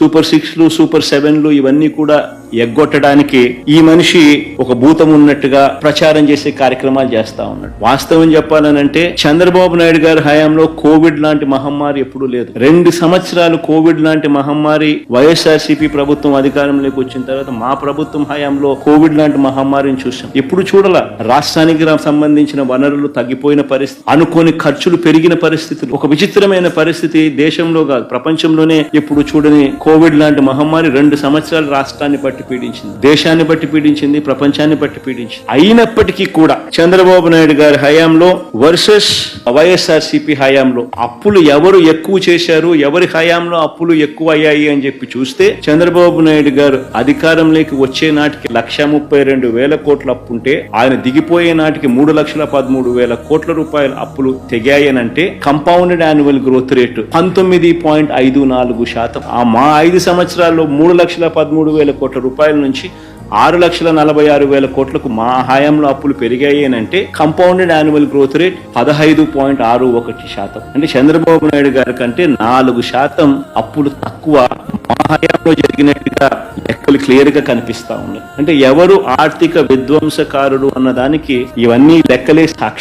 Super సిక్స్లు super సెవెన్లు ఇవన్నీ కూడా ఎగ్గొట్టడానికి ఈ మనిషి ఒక భూతం ఉన్నట్టుగా ప్రచారం చేసే కార్యక్రమాలు చేస్తా ఉన్నాడు. వాస్తవం చెప్పాలనంటే చంద్రబాబు నాయుడు గారి హయాంలో కోవిడ్ లాంటి మహమ్మారి ఎప్పుడూ లేదు. రెండు సంవత్సరాలు కోవిడ్ లాంటి మహమ్మారి వైఎస్ఆర్సీపీ ప్రభుత్వం అధికారంలోకి వచ్చిన తర్వాత మా ప్రభుత్వం హయాంలో కోవిడ్ లాంటి మహమ్మారిని చూసాం ఎప్పుడు చూడాల? రాష్ట్రానికి సంబంధించిన వనరులు తగ్గిపోయిన పరిస్థితి అనుకోని ఖర్చులు పెరిగిన పరిస్థితులు. ఒక విచిత్రమైన పరిస్థితి దేశంలో కాదు ప్రపంచంలోనే ఎప్పుడు చూడని కోవిడ్ లాంటి మహమ్మారి రెండు సంవత్సరాలు రాష్ట్రాన్ని బట్టి పీడించింది. దేశాన్ని బట్టి పీడించింది ప్రపంచాన్ని బట్టి పీడించింది. అయినప్పటికీ కూడా చంద్రబాబు నాయుడు గారి హయాంలో వర్సెస్ వైఎస్ఆర్ సిపి హయాంలో అప్పులు ఎవరు ఎక్కువ చేశారు ఎవరి హయాంలో అప్పులు ఎక్కువ అయ్యాయి అని చెప్పి చూస్తే చంద్రబాబు నాయుడు గారు అధికారంలోకి వచ్చే నాటికి లక్ష ముప్పై రెండు వేల కోట్ల అప్పు ఉంటే ఆయన దిగిపోయే నాటికి మూడు లక్షల పదమూడు వేల కోట్ల రూపాయల అప్పులు తెగాయనంటే కంపౌండెడ్ యాన్యువల్ గ్రోత్ రేటు పంతొమ్మిది పాయింట్ ఐదు నాలుగు శాతం. ఆ మా ఐదు సంవత్సరాల్లో మూడు లక్షల పదమూడు వేల కోట్ల రూపాయల నుంచి ఆరు లక్షల నలభై ఆరు వేల కోట్లకు మా హయాంలో అప్పులు పెరిగాయి అని అంటే కంపౌండెడ్ యాన్యువల్ గ్రోత్ రేట్ పదహైదు పాయింట్ ఆరు ఒకటి శాతం. అంటే చంద్రబాబు నాయుడు గారి కంటే నాలుగు శాతం అప్పులు తక్కువ మా హయాంలో జరిగినట్టుగా లెక్కలు క్లియర్గా కనిపిస్తా ఉన్నాయి. అంటే ఎవరు ఆర్థిక విధ్వంసకారుడు అన్న దానికి ఇవన్నీ లెక్కలే సాక్షి